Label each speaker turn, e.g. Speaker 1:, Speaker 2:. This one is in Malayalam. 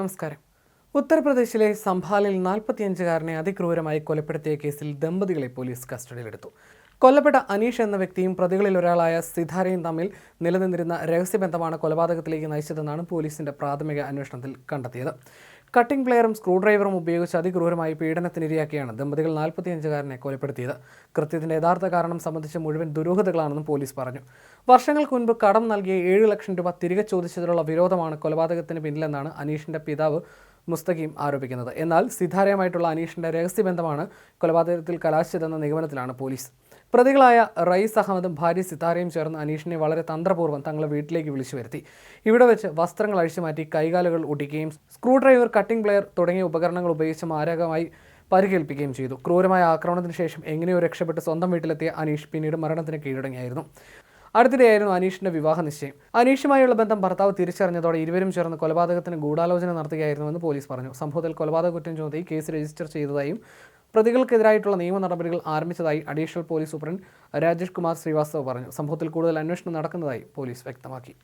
Speaker 1: നമസ്കാരം. ഉത്തർപ്രദേശിലെ സംഭാലിൽ നാൽപ്പത്തിയഞ്ചുകാരനെ അതിക്രൂരമായി കൊലപ്പെടുത്തിയ കേസിൽ ദമ്പതികളെ പോലീസ് കസ്റ്റഡിയിലെടുത്തു. കൊല്ലപ്പെട്ട അനീഷ് എന്ന വ്യക്തിയും പ്രതികളിൽ ഒരാളായ സിധാരയും തമ്മിൽ നിലനിന്നിരുന്ന രഹസ്യബന്ധമാണ് കൊലപാതകത്തിലേക്ക് നയിച്ചതെന്നാണ് പോലീസിന്റെ പ്രാഥമിക അന്വേഷണത്തിൽ കണ്ടെത്തിയത്. കട്ടിംഗ് പ്ലെയറും സ്ക്രൂ ഡ്രൈവറും ഉപയോഗിച്ച് അതിക്രൂരമായി പീഡനത്തിനിരയാക്കിയാണ് ദമ്പതികൾ നാൽപ്പത്തിയഞ്ചുകാരനെ കൊലപ്പെടുത്തിയത്. കൃത്യത്തിന്റെ യഥാർത്ഥ കാരണം സംബന്ധിച്ച് മുഴുവൻ ദുരൂഹതകളാണെന്നും പോലീസ് പറഞ്ഞു. വർഷങ്ങൾക്ക് മുൻപ് കടം നൽകിയ ഏഴ് ലക്ഷം രൂപ തിരികെ ചോദിച്ചതിലുള്ള വിരോധമാണ് കൊലപാതകത്തിന് പിന്നിലെന്നാണ് അനീഷിന്റെ പിതാവ് മുസ്തഖീം ആരോപിക്കുന്നത്. എന്നാൽ സിദ്ധാരയുമായിട്ടുള്ള അനീഷിന്റെ രഹസ്യബന്ധമാണ് കൊലപാതകത്തിൽ കലാശിച്ചതെന്ന നിഗമനത്തിലാണ് പോലീസ്. പ്രതികളായ റയീസ് അഹമ്മദും ഭാര്യ സിതാരയും ചേർന്ന് അനീഷിനെ വളരെ തന്ത്രപൂർവം തങ്ങളെ വീട്ടിലേക്ക് വിളിച്ചു വരുത്തി. ഇവിടെ വെച്ച് വസ്ത്രങ്ങൾ അഴിച്ചുമാറ്റി കൈകാലുകൾ ഒടിക്കുകയും സ്ക്രൂ ഡ്രൈവർ കട്ടിംഗ് പ്ലെയർ തുടങ്ങിയ ഉപകരണങ്ങൾ ഉപയോഗിച്ച് മാരകമായി പരിക്കേൽപ്പിക്കുകയും ചെയ്തു. ക്രൂരമായ ആക്രമണത്തിന് ശേഷം എങ്ങനെയോ രക്ഷപ്പെട്ട് സ്വന്തം വീട്ടിലെത്തിയ അനീഷ് പിന്നീട് മരണത്തിന് കീഴടങ്ങിയായിരുന്നു. അടുത്തിടെയായിരുന്നു അനീഷിന്റെ വിവാഹ നിശ്ചയം. അനീഷുമായുള്ള ബന്ധം ഭർത്താവ് തിരിച്ചറിഞ്ഞതോടെ ഇരുവരും ചേർന്ന് കൊലപാതകത്തിന് ഗൂഢാലോചന നടത്തുകയായിരുന്നുവെന്ന് പോലീസ് പറഞ്ഞു. സംഭവത്തിൽ കൊലപാതക കുറ്റം ചുമത്തി കേസ് രജിസ്റ്റർ ചെയ്തതായും പ്രതികൾക്കെതിരായിട്ടുള്ള നിയമ നടപടികൾ ആരംഭിച്ചതായി additional police superintendent Rajesh Kumar Srivastav പറഞ്ഞു. സംഭവത്തിൽ കൂടുതൽ അന്വേഷണം നടക്കുന്നതായി പോലീസ് വ്യക്തമാക്കി.